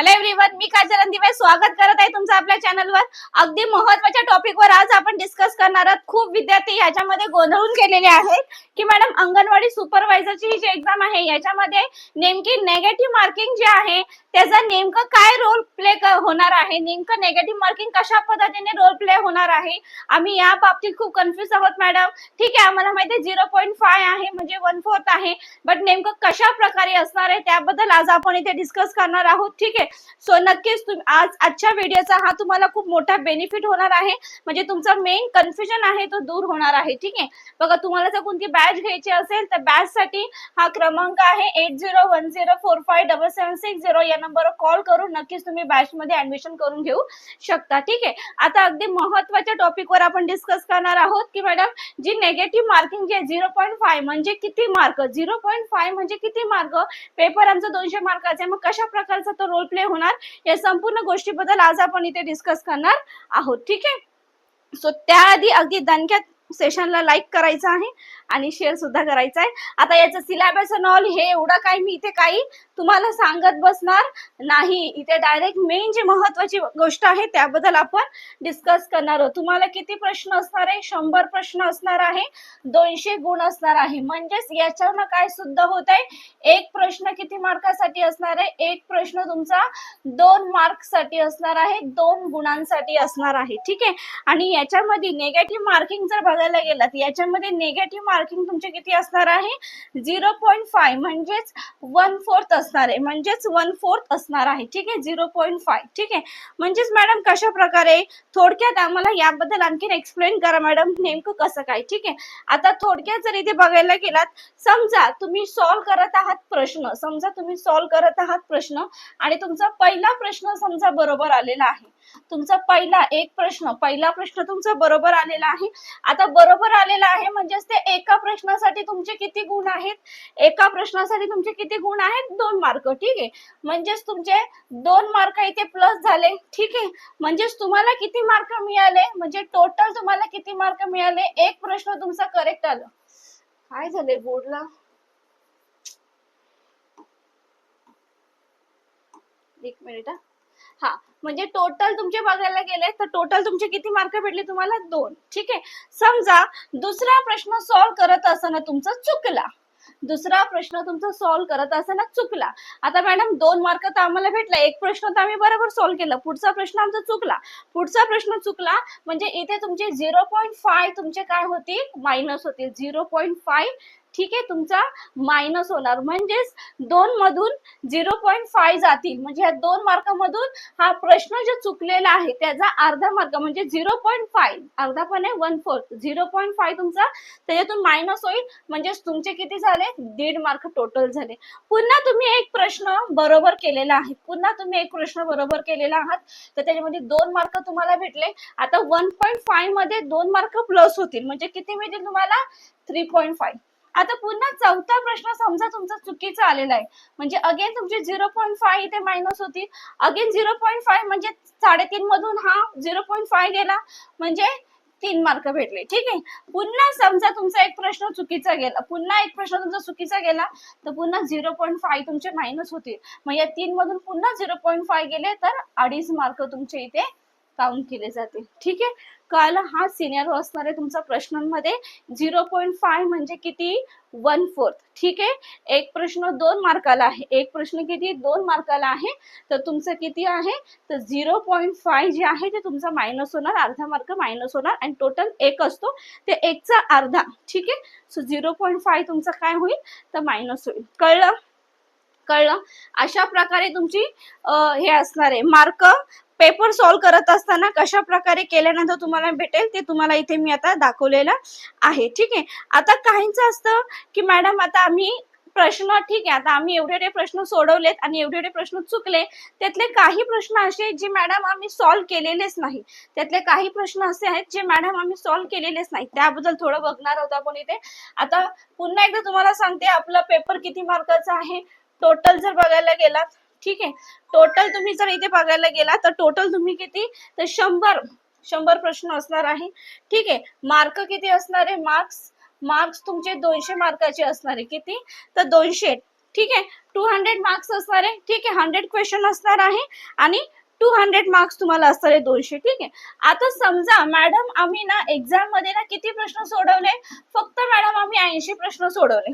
Hello everyone मी काजल दिवे स्वागत करत आहे तुमचं आपल्या चॅनलवर अगदी महत्त्वाच्या टॉपिकवर आज आपण डिस्कस करणार आहोत. खूप विद्यार्थी याच्यामध्ये गोंधळून गेलेले आहेत की मॅडम अंगणवाडी सुपरवायझरची ही जी एक्झाम आहे याच्यामध्ये नेमकी नेगेटिव्ह मार्किंग जे आहे त्याचा नेमकं काय रोल प्ले होणार आहे? नेमकं नेगेटिव्ह मार्किंग कशा पद्धतीने रोल प्ले होणार आहे? आम्ही या बाबतीत खूप कन्फ्युज आहोत मॅडम ठीक आहे आम्हाला माहिती आहे झिरो पॉईंट फाय आहे म्हणजे वन फोर्थ आहे. बट नेमकं कशा प्रकारे असणार आहे त्याबद्दल आज आपण इथे डिस्कस करणार आहोत. ठीक आहे सो नक्कीच आज आजच्या व्हिडिओचा हा तुम्हाला खूप मोठा बेनिफिट होणार आहे. म्हणजे तुमचा मेन कन्फ्युजन आहे तो दूर होणार आहे. ठीक आहे? बघा तुम्हाला जर कोणती बॅच घ्यायची असेल तर बॅच साठी हा क्रमांक आहे eight zero one zero four five double seven six zero या नंबरवर कॉल करून नक्कीच तुम्ही बॅच मध्ये ऍडमिशन करून घेऊ शकता. ठीक आहे? आता अगदी महत्त्वाच्या टॉपिकवर आपण डिस्कस करणार आहोत की मॅडम जी नेगेटिव्ह मार्किंग आहे झिरो पॉईंट फाय म्हणजे किती मार्क झिरो पॉईंट फाय म्हणजे किती मार्क पेपर आमचा दोनशे मार्काचा आहे मग कशा प्रकारचा तो रोल प्ले होणार. या संपूर्ण गोष्टीबद्दल आज आपण इथे डिस्कस करणार आहोत. ठीक आहे? सो त्याआधी अगदी दणक्यात सेशनला लाईक करायचं आहे आणि शेअर सुद्धा करायचा आहे. आता याचं सिलेबस नॉल हे एवढं काही मी इथे काही तुम्हाला सांगत बसणार नाही. इथे डायरेक्ट मेन जी महत्वाची गोष्ट आहे त्याबद्दल आपण डिस्कस करणार आहोत. तुम्हाला किती प्रश्न असणार आहे? शंभर प्रश्न असणार आहे. दोनशे गुण असणार आहे. म्हणजेच याच्यावर काय सुद्धा होत आहे एक प्रश्न किती मार्कासाठी असणार आहे? एक प्रश्न तुमचा दोन मार्कसाठी असणार आहे. दोन गुणांसाठी असणार आहे. ठीक आहे? आणि याच्यामध्ये नेगेटिव्ह मार्किंग जर बघायला गेलात याच्यामध्ये नेगेटिव्ह मार्किंग तुमचे किती असणार आहे? झिरो पॉईंट फाय म्हणजेच वन फोर्थ असणार आहे. म्हणजेच वन फोर्थ असणार आहे. ठीक आहे? झिरो पॉईंट फाय ठीक आहे? म्हणजेच मॅडम कशा प्रकारे थोडक्यात आम्हाला याबद्दल आणखीन एक्सप्लेन करा मॅडम नेमकं कसं काय? ठीक आहे? आता थोडक्यात जर इथे बघायला गेलात समजा तुम्ही सॉल्व्ह करत आहात प्रश्न. समजा तुम्ही सॉल्व्ह करत आहात प्रश्न आणि तुमचा पहिला प्रश्न समजा बरोबर आलेला आहे. तुमचा पहिला एक प्रश्न पहिला प्रश्न तुमचा बरोबर आलेला आहे. आता बरोबर आलेला आहे म्हणजेच ते एका प्रश्नासाठी तुमचे किती गुण आहेत? एका प्रश्नासाठी तुमचे किती गुण आहेत? दोन मार्क ठीक आहे? म्हणजेच तुमचे दोन मार्क इथे प्लस झाले ठीक आहे? म्हणजेच तुम्हाला किती मार्क मिळाले? म्हणजे टोटल तुम्हाला किती मार्क मिळाले? एक प्रश्न तुमचा करेक्ट आला. काय झाले बोर्डला? एक मिनिट हा. हा म्हणजे टोटल तुमचे बघायला गेले तर टोटल तुमचे किती मार्क भेटले तुम्हाला? दोन ठीक आहे? समजा दुसरा प्रश्न सॉल्व्ह करत असताना तुमचा चुकला. दुसरा प्रश्न तुमचा सॉल्व्ह करत असताना चुकला. आता मॅडम दोन मार्क तर आम्हाला भेटला. एक प्रश्न तर आम्ही बरोबर सॉल्व्ह केला. पुढचा प्रश्न आमचा चुकला. पुढचा प्रश्न चुकला म्हणजे इथे तुमचे झिरो पॉईंट फाय तुमचे काय होतील? मायनस होतील. झिरो पॉईंट फाय ठीक आहे तुमचा मायनस होणार. म्हणजेच दोन मधून झिरो पॉईंट फाय जातील. म्हणजे ह्या दोन मार्कामधून हा प्रश्न जो चुकलेला आहे त्याचा अर्धा मार्क म्हणजे झिरो पॉईंट फाय अर्धा पण आहे one fourth zero point five तुमचा त्याच्यातून मायनस होईल. म्हणजेच तुमचे किती झाले? दीड मार्क टोटल झाले. पुन्हा तुम्ही एक प्रश्न बरोबर केलेला आहे. पुन्हा तुम्ही एक प्रश्न बरोबर केलेला आहात. तर त्याच्यामध्ये दोन मार्क तुम्हाला भेटले. आता वन पॉईंट फायमध्ये दोन मार्क प्लस होतील. म्हणजे किती मिळतील तुम्हाला? थ्री पॉईंट फाय आता पुन्हा चौथा प्रश्न समजा तुमचा चुकीचा आलेला आहे. म्हणजे अगेन तुमचे झिरो पॉईंट फाय इथे मायनस होती. अगेन झिरो पॉईंट फाय म्हणजे साडेतीन मधून हा झिरो पॉईंट फाय गेला. म्हणजे तीन मार्क भेटले. ठीक आहे? पुन्हा समजा तुमचा एक प्रश्न चुकीचा गेला. पुन्हा एक प्रश्न तुमचा चुकीचा गेला. तर पुन्हा झिरो पॉईंट फाय तुमचे मायनस होतील. मग या तीन मधून पुन्हा झिरो पॉईंट फाय गेले तर अडीच मार्क तुमचे इथे काउंट केले जाते. ठीक आहे? कळलं? हा सिनियर असणार आहे तुमचा प्रश्नांमध्ये. झिरो पॉईंट फाय म्हणजे किती? वन फोर्थ ठीक आहे? एक प्रश्न दोन मार्काला आहे. एक प्रश्न किती? दोन मार्काला आहे. तर तुमचं किती आहे? तर झिरो पॉईंट फाय जे आहे ते तुमचा मायनस होणार. अर्धा मार्क मायनस होणार. आणि टोटल एक असतो. ते एकचा अर्धा. ठीक आहे? सो झिरो पॉईंट फाय तुमचं काय होईल? तर मायनस होईल. कळलं? कळलं? अशा प्रकारे तुमची हे असणार आहे. मार्क पेपर सॉल्व्ह करत असताना कशा प्रकारे केल्यानंतर तुम्हाला भेटेल ते तुम्हाला इथे मी आता दाखवलेलं आहे. ठीक आहे? आता काहींचं असतं की मॅडम आता आम्ही प्रश्न ठीक आहे आता आम्ही एवढे एवढे प्रश्न सोडवलेत आणि एवढे एवढे प्रश्न चुकले. त्यातले काही प्रश्न असे जे मॅडम आम्ही सॉल्व्ह केलेलेच नाही. त्यातले काही प्रश्न असे आहेत जे मॅडम आम्ही सॉल्व्ह केलेलेच नाही. त्याबद्दल थोडं बघणार आहोत आपण इथे. आता पुन्हा एकदा तुम्हाला सांगते आपला पेपर किती मार्काचा आहे? टोटल जर बघायला गेलात ठीक आहे. टोटल तुम्ही जर इथे बघायला गेला तर टोटल तुम्ही किती? तर शंभर शंभर प्रश्न असणार आहे. ठीक आहे. मार्क किती असणार आहे? मार्क्स मार्क्स तुमचे दोनशे मार्काचे असणार आहे. किती? तर दोनशे. ठीक आहे. टू हंड्रेड मार्क्स असणार आहे. ठीक आहे. हंड्रेड क्वेश्चन असणार आहे. आणि टू हंड्रेड मार्क्स तुम्हाला असणार आहे दोनशे. ठीक आहे. आता समजा मॅडम आम्ही ना एक्झाममध्ये ना किती प्रश्न सोडवले? फक्त मॅडम आम्ही ऐंशी प्रश्न सोडवले.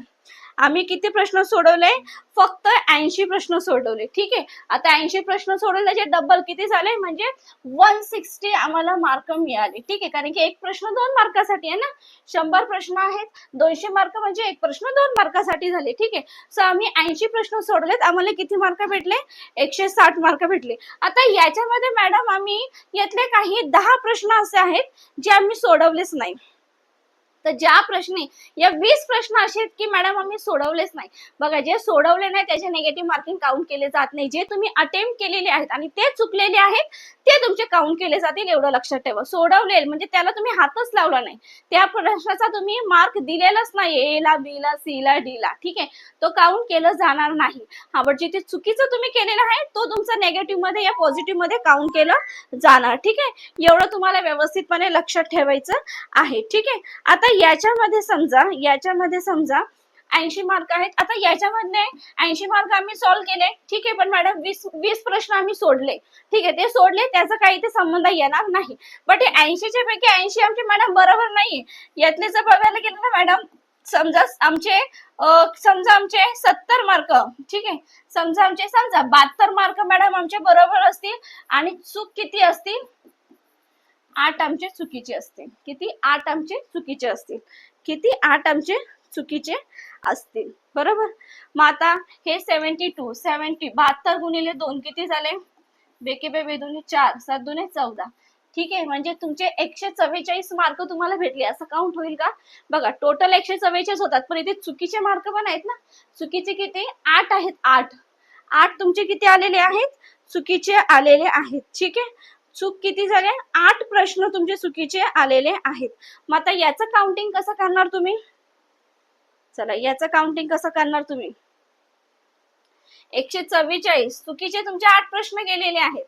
आम्ही किती प्रश्न सोडवले? फक्त ऐंशी प्रश्न सोडवले. ठीक आहे? आता ऐंशी प्रश्न सोडवले त्याचे डबल किती झाले? म्हणजे वन सिक्स्टी आम्हाला मार्क मिळाले. ठीक आहे? कारण की एक प्रश्न दोन मार्कासाठी आहे ना? शंभर प्रश्न आहेत. दोनशे मार्क म्हणजे एक प्रश्न दोन मार्कासाठी झाले. ठीक आहे? सो आम्ही ऐंशी प्रश्न सोडवलेत आम्हाला किती मार्क भेटले? एकशे साठ मार्क भेटले. आता याच्यामध्ये मॅडम आम्ही यातले काही दहा प्रश्न असे आहेत जे आम्ही सोडवलेच नाही. तर ज्या प्रश्नी या वीस प्रश्न असे आहेत की मॅडम आम्ही सोडवलेच नाही. बघा जे सोडवले नाही त्याचे निगेटिव्ह मार्किंग काउंट केले जात नाही. जे तुम्ही अटेम्प्ट केलेले आहेत आणि ते चुकलेले आहेत ते तुमचे काउंट केले जातील एवढं लक्षात ठेवा. सोडवले म्हणजे त्याला तुम्ही हातच लावला नाही. त्या प्रश्नाचा तुम्ही मार्क दिलेलाच नाही ए ला बी ला सी ला डी ला. ठीक आहे? तो काउंट केलं जाणार नाही. हा बट जिथे चुकीचं तुम्ही केलेलं आहे तो तुमचा नेगेटिव्हमध्ये या पॉझिटिव्हमध्ये काउंट केलं जाणार. ठीक आहे? एवढं तुम्हाला व्यवस्थितपणे लक्षात ठेवायचं आहे. ठीक आहे? आता याच्यामध्ये समजा याच्यामध्ये समजा ऐंशी मार्क आहेत. आता याच्यामध्ये ऐंशी मार्क आम्ही सॉल्व्ह केले. ठीक आहे पण मॅडम वीस वीस प्रश्न आम्ही सोडले. ठीक आहे ते सोडले त्याचा काही ते संबंध येणार नाही. बट हे ऐंशीच्या पैकी ऐंशी आमचे मॅडम बरोबर नाही यातले जर बघायला गेलं ना मॅडम समजा आमचे समजा आमचे सत्तर मार्क ठीक आहे समजा आमचे समजा बहात्तर मार्क मॅडम आमचे बरोबर असतील आणि चूक किती असतील? आठ आमचे चुकीचे असतील. किती आठ आमचे चुकीचे असतील. किती आठ आमचे चुकीचे असतील. बरोबर? मग आता हे सेव्हन्टी टू सेव्हन्टी बहात्तर गुणिले दोन किती झाले? बेके बे दोन्ही चार सात दुने चौदा. ठीक आहे म्हणजे तुमचे एकशे चव्वेचाळीस मार्क तुम्हाला भेटले. असं काउंट होईल का? बघा टोटल एकशे चव्वेचाळीस होतात पण इथे चुकीचे मार्क पण आहेत ना? चुकीचे किती? आठ आहेत आठ. आठ तुमचे किती आलेले आहेत? चुकीचे आलेले आहेत. ठीक आहे? चूक किती झाले आठ प्रश्न तुमचे चुकीचे आलेले आहेत. मग आता याचं काउंटिंग कसं करणार तुम्ही? चला याचं काउंटिंग कसं करणार तुम्ही? एकशे चव्वेचाळीस. चुकीचे तुमचे आठ प्रश्न गेलेले आहेत.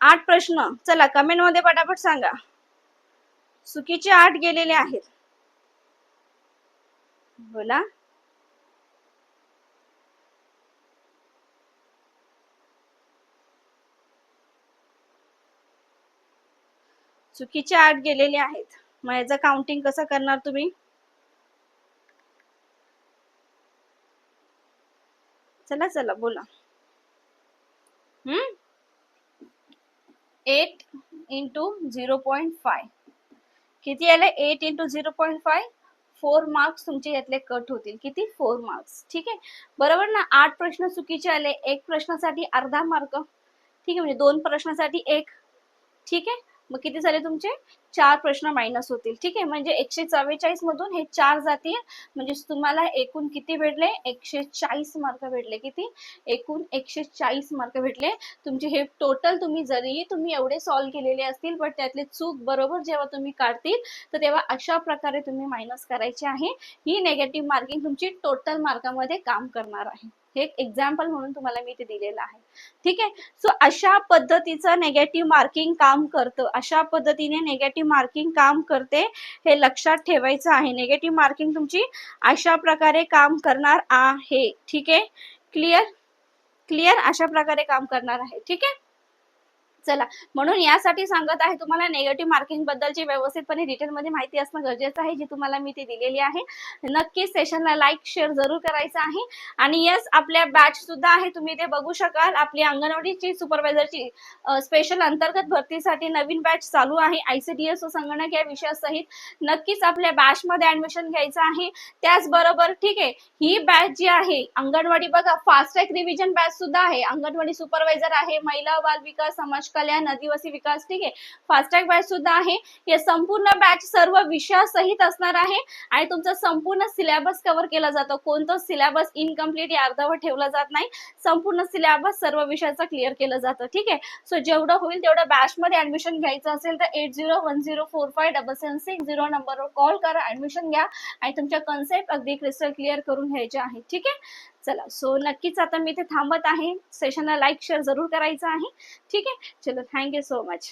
आठ प्रश्न. चला कमेंटमध्ये पटापट सांगा. चुकीचे आठ गेलेले आहेत. बोला. चुकीचे आठ गेलेले आहेत. मग याचं काउंटिंग कसं करणार तुम्ही? चला चला बोला. हम्म? Eight into zero point five किती आले? Eight into zero point five four marks तुमचे यातले कट होतील. किती? फोर मार्क्स ठीक आहे? बरोबर ना? आठ प्रश्न चुकीचे आले. एक प्रश्नासाठी अर्धा मार्क ठीक आहे? म्हणजे दोन प्रश्नासाठी एक. ठीक आहे? मग किती झाले तुमचे? चार प्रश्न मायनस होतील. ठीक आहे? म्हणजे एकशे चव्वेचाळीस मधून हे चार जातील. म्हणजे तुम्हाला एकूण किती भेटले? एकशे चाळीस मार्क भेटले. किती? एकूण एकशे चाळीस मार्क भेटले. तुमचे हे टोटल तुम्ही जरी तुम्ही एवढे सॉल्व्ह केलेले असतील पण त्यातले चूक बरोबर जेव्हा तुम्ही काढतील तर तेव्हा अशा प्रकारे तुम्ही मायनस करायचे आहे. ही नेगेटिव्ह मार्किंग तुमची टोटल मार्कामध्ये काम करणार आहे. हे एक एक्झाम्पल म्हणून तुम्हाला मी ते दिलेलं आहे. ठीक आहे? सो अशा पद्धतीचं नेगेटिव्ह मार्किंग काम करतं. अशा पद्धतीने नेगेटिव्ह मार्किंग काम करते हे लक्षात ठेवायचं आहे. नेगेटिव्ह मार्किंग तुमची अशा प्रकारे काम करणार आहे. ठीक आहे? क्लिअर क्लिअर अशा प्रकारे काम करणार आहे. ठीक आहे? चला. म्हणून यासाठी सांगत आहे तुम्हाला नेगेटिव्ह मार्किंग बद्दलची व्यवस्थितपणे डिटेलमध्ये माहिती असणं गरजेचं आहे जी तुम्हाला मी ती दिलेली आहे. नक्कीच सेशनला लाईक शेअर जरूर करायचं आहे. आणि यस आपल्या बॅच सुद्धा आहे तुम्ही ते बघू शकाल. आपली अंगणवाडीची सुपरवायझरची स्पेशल अंतर्गत भरतीसाठी नवीन बॅच चालू आहे. आयसीडीएस व संगणक या विषयासहित नक्कीच आपल्या बॅच मध्ये ऍडमिशन घ्यायचं आहे. त्याचबरोबर ठीक आहे ही बॅच जी आहे अंगणवाडी बघा फास्ट ट्रॅक रिव्हिजन बॅच सुद्धा आहे. अंगणवाडी सुपरवायझर आहे महिला बाल विकास समाज कल्याण आदिवासी विकास ठीक आहे. फास्टॅग बॅच सुद्धा आहे. हे संपूर्ण बॅच सर्व विषयासहित असणार आहे. आणि तुमचा संपूर्ण सिलेबस कव्हर केला जातो. कोणतं सिलेबस इनकम्प्लीट या अर्धावर ठेवला जात नाही. संपूर्ण सिलेबस सर्व विषयाचा क्लिअर केलं जातं. ठीक आहे? सो जेवढं होईल तेवढं बॅचमध्ये ऍडमिशन घ्यायचं असेल तर eight zero one zero four five double seven six zero नंबरवर कॉल करा. ऍडमिशन घ्या. आणि तुमच्या कन्सेप्ट अगदी क्रिस्टल क्लिअर करून घ्यायचे आहे ठीक आहे? चला सो नक्कीच आता मी इथे थांबत आहे. सेशनला लाईक शेअर जरूर करायचं आहे. ठीक आहे? चलो थँक्यू सो मच